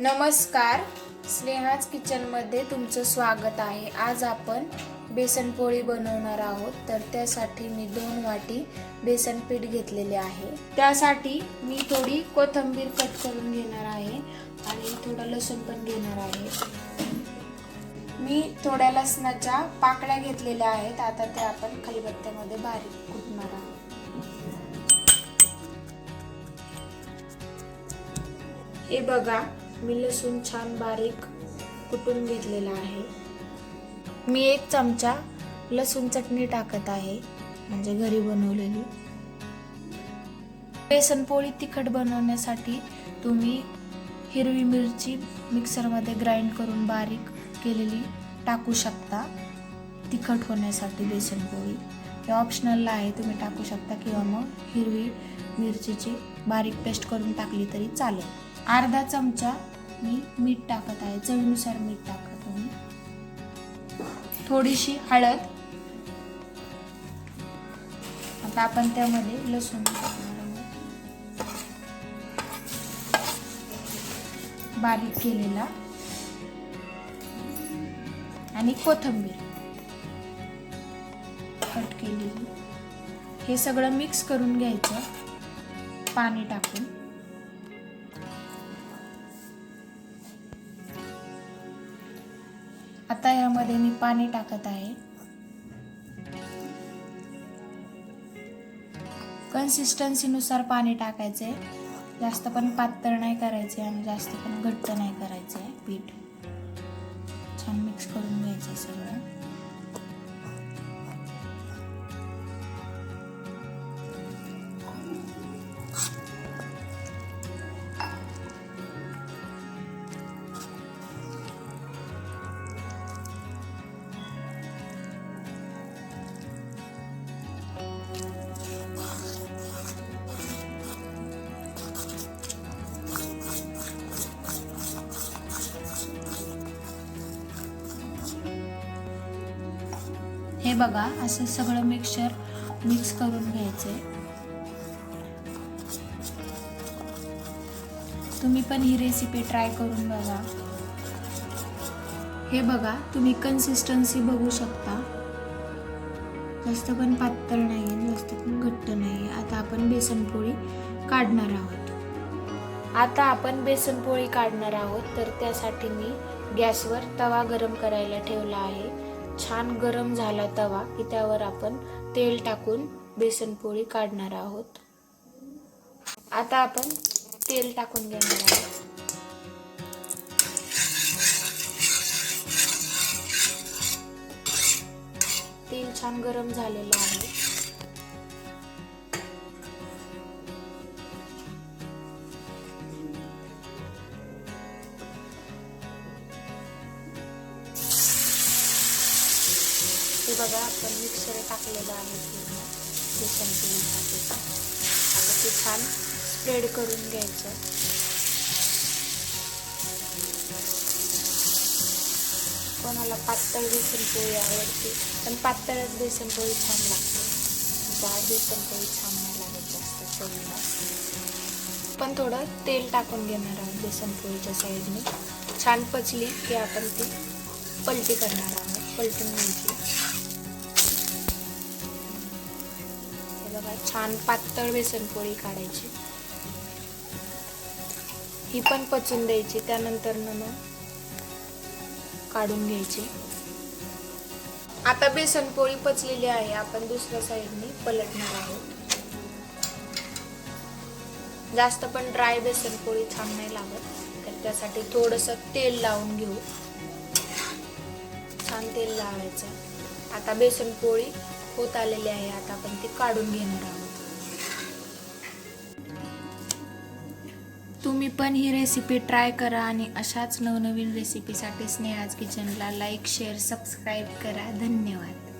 नमस्कार. स्नेहाज किचनमध्ये तुमचं स्वागत आहे. आज आपण बेसनपोळी बनवणार आहोत. तर त्यासाठी मी दोन वाटी बेसन पीठ घेतलेले आहे. त्यासाठी मी थोडी कोथिंबीर कट करून घेणार आहे आणि थोडं लसूण पण घेणार आहे. मी थोड्या लसणाच्या पाकळ्या घेतलेल्या आहेत. आता त्या आपण खलबत्त्यामध्ये बारीक कुटणार आहोत. हे बघा मी लसूण छान बारीक कुटून घेतलेला आहे. मी एक चमचा लसूण चटणी टाकत आहे म्हणजे घरी बनवलेली. बेसन पोळी तिखट बनवण्यासाठी तुम्ही हिरवी मिरची मिक्सरमध्ये ग्राइंड करून बारीक केलेली टाकू शकता तिखट होण्यासाठी बेसन पोळी. हे ऑप्शनलला आहे तुम्ही टाकू शकता किंवा मग हिरवी मिरचीची बारीक पेस्ट करून टाकली तरी चालेल. अर्धा चमचा मी मीठ टाकत आहे चवीनुसार मीठ टाका तुम्ही थोडीशी हळद. आता आपण त्यामध्ये लसूण टाकणार आहोत. बारीक केलेला. आणि कोथिंबीर. कट केलेली. हे सगळं मिक्स करून घ्यायचं. पाणी टाकून. आता यामध्ये मी पाणी टाकत आहे. कन्सिस्टन्सीनुसार पाणी टाकायचे. जास्त पण पातळ नाही करायचे आणि जास्त पण घट्ट नाही करायचे पीठ. छान मिक्स करून घ्यायचं सगळं. हे बघा असं सगळं मिक्सचर मिक्स करून घ्यायचे तुम्ही पण ही रेसिपी ट्राय करून बघा. हे बघा तुम्ही कन्सिस्टन्सी बघू शकता. जास्त पण पातळ नाही आहे जास्त पण घट्ट नाही आता आपण बेसनपोळी काढणार आहोत. आता आपण बेसनपोळी काढणार आहोत तर त्यासाठी मी गॅसवर तवा गरम करायला ठेवला आहे. छान गरम झाला तवा की त्यावर आपण तेल टाकून बेसनपोळी काढणार आहोत. आता आपण तेल टाकून घेणार आहोत. तेल छान गरम झालेलं आहे. हे बघा आपण मिक्सर टाकलेलं आहे पूर्ण. बेसन पोळीसाठी आता ते छान स्प्रेड करून घ्यायचं. कोणाला पातळ बेसन पोळी आवडते पण पातळच बेसन पोळी छान लागते. जाड बेसन पोळी छान नाही लागत जास्त चवीला पण थोडं तेल टाकून घेणार आहोत बेसन पोळीच्या साईडने. छान पचली की आपण ती पलटी करणार आहोत पलटून घ्यायची. बघा छान पातळ बेसनपोळी काढायची. ही पण पचून द्यायची त्यानंतर मग काढून घ्यायची. आता बेसन पोळी पचलेली आहे आपण दुसऱ्या साईडने पलटणार आहोत. जास्त पण ड्राय बेसन पोळी छान नाही लागत तर त्यासाठी थोडस तेल लावून घेऊ. छान तेल लावायचं. आता बेसन पोळी होत आलेले आहे. आता आपण ते काढून घेणार आहोत. तुम्ही पण ही रेसिपी ट्राय करा आणि अशाच नवनवीन रेसिपीसाठी स्नेहाज किचनला लाईक शेअर सबस्क्राईब करा. धन्यवाद.